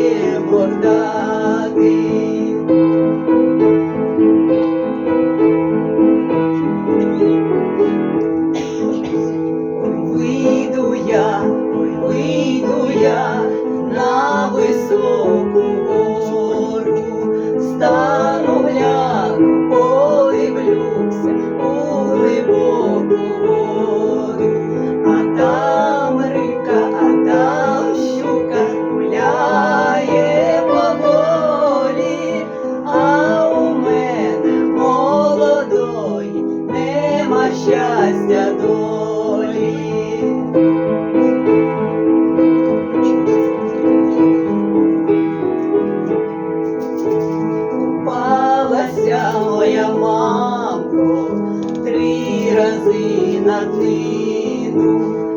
не мордати. Вийду я. щастя долі. Купалася моя мамко три рази на днину.